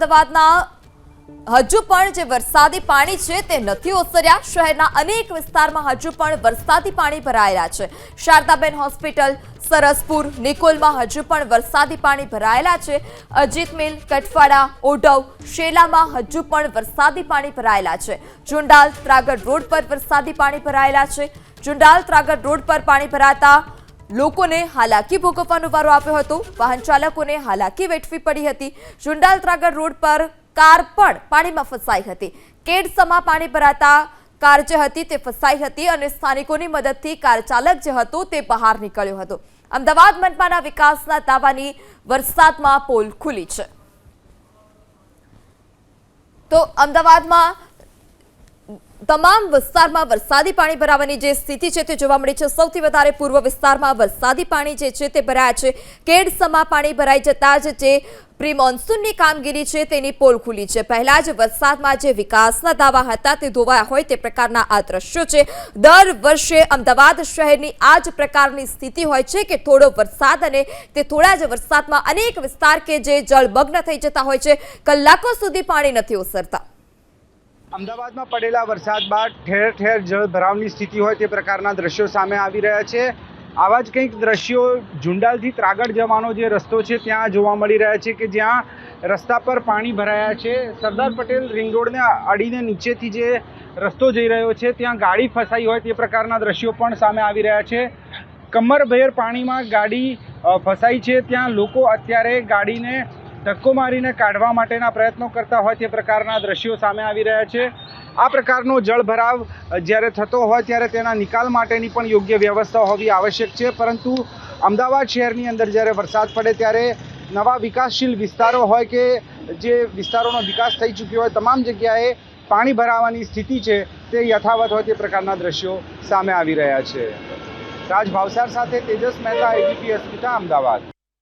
અમદાવાદના હજુ પણ જે વરસાદી પાણી છે તે નથી ઓસર્યા. શહેરના અનેક વિસ્તારમાં હજુ પણ વરસાદી પાણી ભરાયેલા છે. શારદાબેન હોસ્પિટલ, સરસપુર, નિકોલમાં હજુ પણ વરસાદી પાણી ભરાયેલા છે. અજીત મિલ કટવાડા ઓઢવ શેલામાં હજુ પણ વરસાદી પાણી ભરાયેલા છે. જુંડાલ, ત્રાગડ રોડ પર વરસાદી પાણી ભરાયેલા છે. જુંડાલ, ત્રાગડ રોડ પર પાણી ભરાતા લોકોને હાલાકી ભોગવવાનો વારો આપ્યો હતો. વાહન ચાલકોને હાલાકી વેઠવી પડી હતી. જુંડાલ ત્રાગર રોડ પર કાર પણ પાણીમાં ફસાઈ હતી. કેડસમાં પાણી ભરાતા કાર જે હતી તે ફસાઈ હતી અને સ્થાનિકોની મદદથી કાર ચાલક જે હતો તે બહાર નીકળ્યો હતો. અમદાવાદ મનપાના વિકાસના દાવાની વરસાદમાં પોલ ખુલી છે. તો અમદાવાદમાં તમામ વિસ્તારમાં વરસાદી પાણી ભરાવાની જે સ્થિતિ છે તે જોવા મળી છે. સૌથી વધારે પૂર્વ વિસ્તારમાં વરસાદી પાણી જે છે તે ભરાયા છે. કેડસમાં પાણી ભરાઈ જતા જ જે પ્રી મોન્સૂનની કામગીરી છે તેની પોલ ખુલી છે. પહેલા જ વરસાદમાં જે વિકાસના દાવા હતા તે ધોવાયા હોય તે પ્રકારના આ દ્રશ્યો છે. દર વર્ષે અમદાવાદ શહેરની આ જ પ્રકારની સ્થિતિ હોય છે કે થોડો વરસાદ અને તે થોડા જ વરસાદમાં અનેક વિસ્તાર કે જે જળમગ્ન થઈ જતા હોય છે. કલાકો સુધી પાણી નથી ઓસરતા. અમદાવાદમાં પડેલા વરસાદ બાદ ઠેર ઠેર જળ ભરાવની સ્થિતિ હોય તે પ્રકારના દ્રશ્યો સામે આવી રહ્યા છે. આવા જ કંઈક દ્રશ્યો ઝુંડાલથી ત્રાગડ જવાનો જે રસ્તો છે, ત્યાં જોવા મળી રહ્યા છે કે જ્યાં રસ્તા પર પાણી ભરાયા છે. સરદાર પટેલ રિંગ રોડને અડીને નીચેથી જે રસ્તો જઈ રહ્યો છે, ત્યાં ગાડી ફસાઈ હોય તે પ્રકારના દ્રશ્યો પણ સામે આવી રહ્યા છે. કમરભેર પાણીમાં ગાડી ફસાઈ છે. ત્યાં લોકો અત્યારે ગાડીને ધક્કો મારીને કાઢવા માટેના પ્રયત્નો કરતા હોય તે પ્રકારના દ્રશ્યો સામે આવી રહ્યા છે. આ પ્રકારનો જળભરાવ જ્યારે થતો હોય ત્યારે તેના નિકાલ માટેની પણ યોગ્ય વ્યવસ્થા હોવી આવશ્યક છે. પરંતુ અમદાવાદ શહેરની અંદર જ્યારે વરસાદ પડે ત્યારે નવા વિકાસશીલ વિસ્તારો હોય કે જે વિસ્તારોનો વિકાસ થઈ ચૂક્યો હોય, તમામ જગ્યાએ પાણી ભરાવાની સ્થિતિ છે તે યથાવત હોય તે પ્રકારના દ્રશ્યો સામે આવી રહ્યા છે. રાજ ભાવસાર સાથે તેજસ મહેતા એબીપી અસ્મિતા અમદાવાદ.